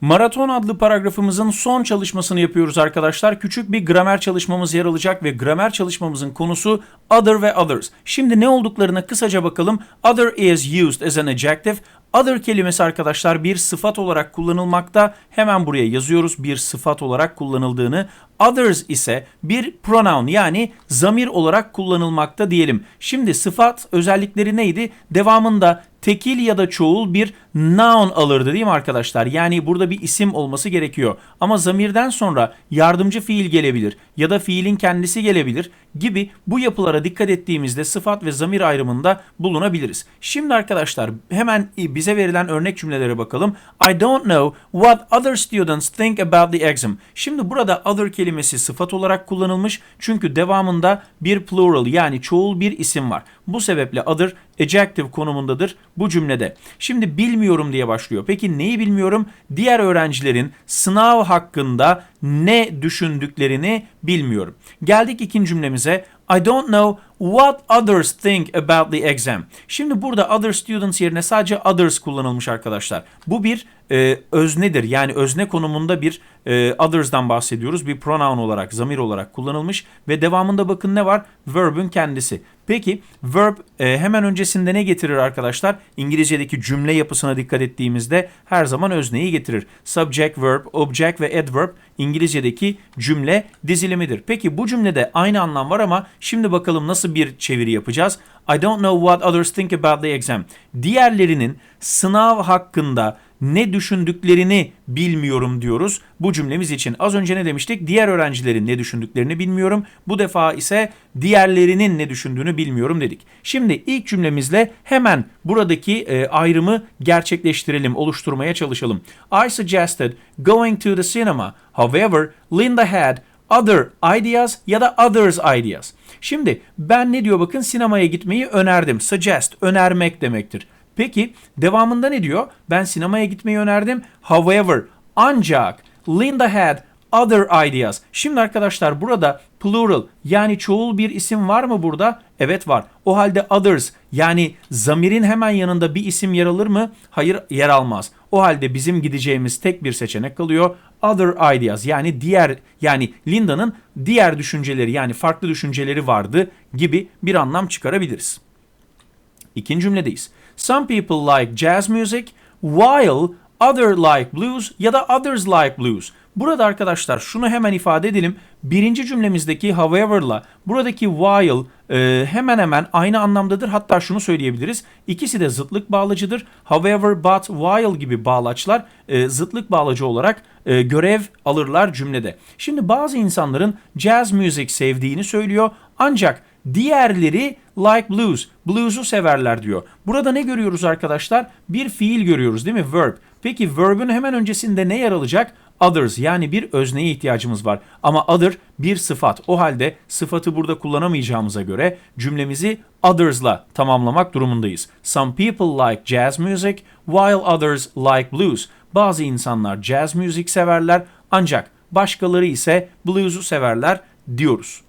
Maraton adlı paragrafımızın son çalışmasını yapıyoruz arkadaşlar. Küçük bir gramer çalışmamız yer alacak ve gramer çalışmamızın konusu other ve others. Şimdi ne olduklarına kısaca bakalım. Other is used as an adjective. Other kelimesi arkadaşlar bir sıfat olarak kullanılmakta. Hemen buraya yazıyoruz bir sıfat olarak kullanıldığını. Others ise bir pronoun yani zamir olarak kullanılmakta diyelim. Şimdi sıfat özellikleri neydi? Devamında tekil ya da çoğul bir noun alırdı değil mi arkadaşlar? Yani burada bir isim olması gerekiyor. Ama zamirden sonra yardımcı fiil gelebilir ya da fiilin kendisi gelebilir gibi bu yapılara dikkat ettiğimizde sıfat ve zamir ayrımında bulunabiliriz. Şimdi arkadaşlar hemen bize verilen örnek cümlelere bakalım. I don't know what other students think about the exam. Şimdi burada other kelimesi sıfat olarak kullanılmış çünkü devamında bir plural yani çoğul bir isim var. Bu sebeple other adjective konumundadır bu cümlede. Şimdi bilmiyorum diye başlıyor. Peki neyi bilmiyorum? Diğer öğrencilerin sınav hakkında ne düşündüklerini bilmiyorum. Geldik ikinci cümlemize. I don't know what others think about the exam. Şimdi burada other students yerine sadece others kullanılmış arkadaşlar. Bu bir e, öznedir. Yani özne konumunda bir e, others'dan bahsediyoruz. Bir pronoun olarak, zamir olarak kullanılmış ve devamında bakın ne var? Verb'ün kendisi. Peki verb e, hemen öncesinde ne getirir arkadaşlar? İngilizce'deki cümle yapısına dikkat ettiğimizde her zaman özneyi getirir. Subject, verb, object ve adverb İngilizce'deki cümle dizilimidir. Peki bu cümlede aynı anlam var ama şimdi bakalım nasıl bir çeviri yapacağız? I don't know what others think about the exam. Diğerlerinin sınav hakkında ne düşündüklerini bilmiyorum diyoruz bu cümlemiz için. Az önce ne demiştik? Diğer öğrencilerin ne düşündüklerini bilmiyorum. Bu defa ise diğerlerinin ne düşündüğünü bilmiyorum dedik. Şimdi ilk cümlemizle hemen buradaki e, ayrımı gerçekleştirelim, oluşturmaya çalışalım. I suggested going to the cinema. However, Linda had other ideas ya da others ideas. Şimdi ben ne diyor bakın sinemaya gitmeyi önerdim. Suggest, önermek demektir. Peki devamında ne diyor? Ben sinemaya gitmeyi önerdim. However, ancak Linda had other ideas. Şimdi arkadaşlar burada plural yani çoğul bir isim var mı burada? Evet var. O halde others yani zamirin hemen yanında bir isim yer alır mı? Hayır yer almaz. O halde bizim gideceğimiz tek bir seçenek kalıyor. Other ideas yani diğer yani Linda'nın diğer düşünceleri yani farklı düşünceleri vardı gibi bir anlam çıkarabiliriz. İkinci cümledeyiz. Some people like jazz music while other like blues ya da others like blues. Burada arkadaşlar şunu hemen ifade edelim. Birinci cümlemizdeki however'la buradaki while e, hemen hemen aynı anlamdadır. Hatta şunu söyleyebiliriz. İkisi de zıtlık bağlacıdır. However, but, while gibi bağlaçlar e, zıtlık bağlacı olarak e, görev alırlar cümlede. Şimdi bazı insanların jazz music sevdiğini söylüyor. Ancak Diğerleri like blues. Blues'u severler diyor. Burada ne görüyoruz arkadaşlar? Bir fiil görüyoruz değil mi? Verb. Peki verb'ün hemen öncesinde ne yer alacak? Others yani bir özneye ihtiyacımız var. Ama other bir sıfat. O halde sıfatı burada kullanamayacağımıza göre cümlemizi others'la tamamlamak durumundayız. Some people like jazz music while others like blues. Bazı insanlar jazz müzik severler ancak başkaları ise blues'u severler diyoruz.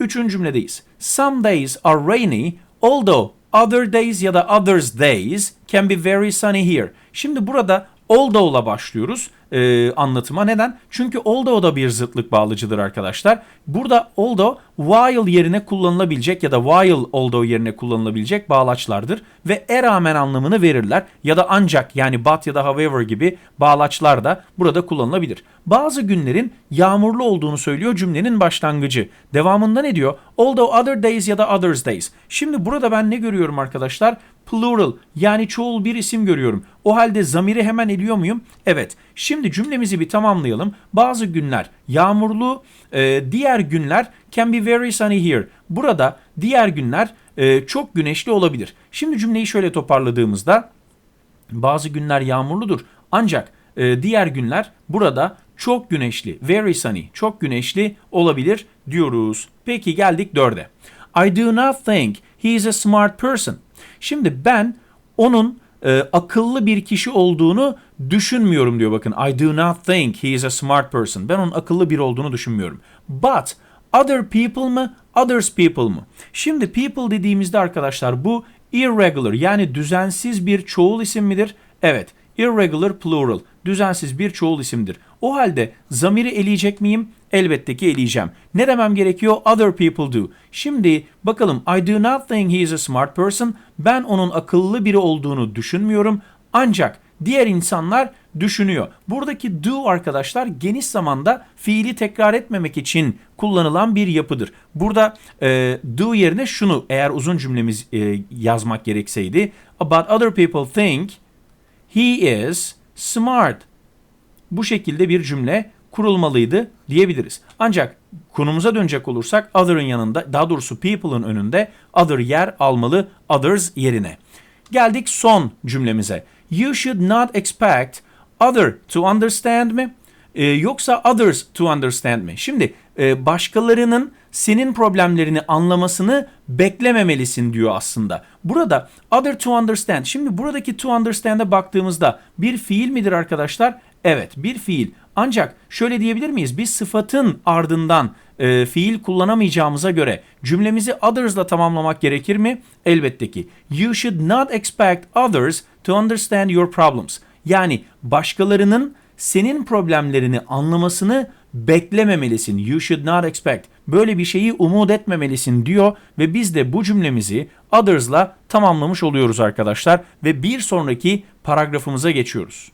Üçüncü cümledeyiz. Some days are rainy, although other days ya da others days can be very sunny here. Şimdi burada although'la başlıyoruz e, anlatıma. Neden? Çünkü although da bir zıtlık bağlıcıdır arkadaşlar. Burada although while yerine kullanılabilecek ya da while although yerine kullanılabilecek bağlaçlardır ve e rağmen anlamını verirler ya da ancak yani but ya da however gibi bağlaçlar da burada kullanılabilir. Bazı günlerin yağmurlu olduğunu söylüyor cümlenin başlangıcı. Devamında ne diyor? Although other days ya da others days. Şimdi burada ben ne görüyorum arkadaşlar? Plural yani çoğul bir isim görüyorum. O halde zamiri hemen ediyor muyum? Evet. Şimdi cümlemizi bir tamamlayalım. Bazı günler yağmurlu, e, diğer günler can be very sunny here. Burada diğer günler e, çok güneşli olabilir. Şimdi cümleyi şöyle toparladığımızda bazı günler yağmurludur. Ancak e, diğer günler burada çok güneşli, very sunny, çok güneşli olabilir diyoruz. Peki geldik dörde. I do not think he is a smart person. Şimdi ben onun e, akıllı bir kişi olduğunu düşünmüyorum diyor bakın. I do not think he is a smart person. Ben onun akıllı biri olduğunu düşünmüyorum. But other people mı? Others people mı? Şimdi people dediğimizde arkadaşlar bu irregular yani düzensiz bir çoğul isim midir? Evet. irregular plural. Düzensiz bir çoğul isimdir. O halde zamiri eleyecek miyim? Elbette ki eleyeceğim. Ne demem gerekiyor? Other people do. Şimdi bakalım I do not think he is a smart person. Ben onun akıllı biri olduğunu düşünmüyorum. Ancak diğer insanlar düşünüyor. Buradaki do arkadaşlar geniş zamanda fiili tekrar etmemek için kullanılan bir yapıdır. Burada e, do yerine şunu eğer uzun cümlemiz e, yazmak gerekseydi. But other people think he is smart. Bu şekilde bir cümle kurulmalıydı diyebiliriz. Ancak konumuza dönecek olursak other'ın yanında daha doğrusu people'ın önünde other yer almalı others yerine. Geldik son cümlemize. You should not expect other to understand me Ee, yoksa others to understand me. Şimdi e, başkalarının senin problemlerini anlamasını beklememelisin diyor aslında. Burada other to understand. Şimdi buradaki to understand'e baktığımızda bir fiil midir arkadaşlar? Evet bir fiil. Ancak şöyle diyebilir miyiz? Biz sıfatın ardından e, fiil kullanamayacağımıza göre cümlemizi others'la tamamlamak gerekir mi? Elbette ki. You should not expect others to understand your problems. Yani başkalarının senin problemlerini anlamasını beklememelisin. You should not expect. Böyle bir şeyi umut etmemelisin diyor ve biz de bu cümlemizi others'la tamamlamış oluyoruz arkadaşlar ve bir sonraki paragrafımıza geçiyoruz.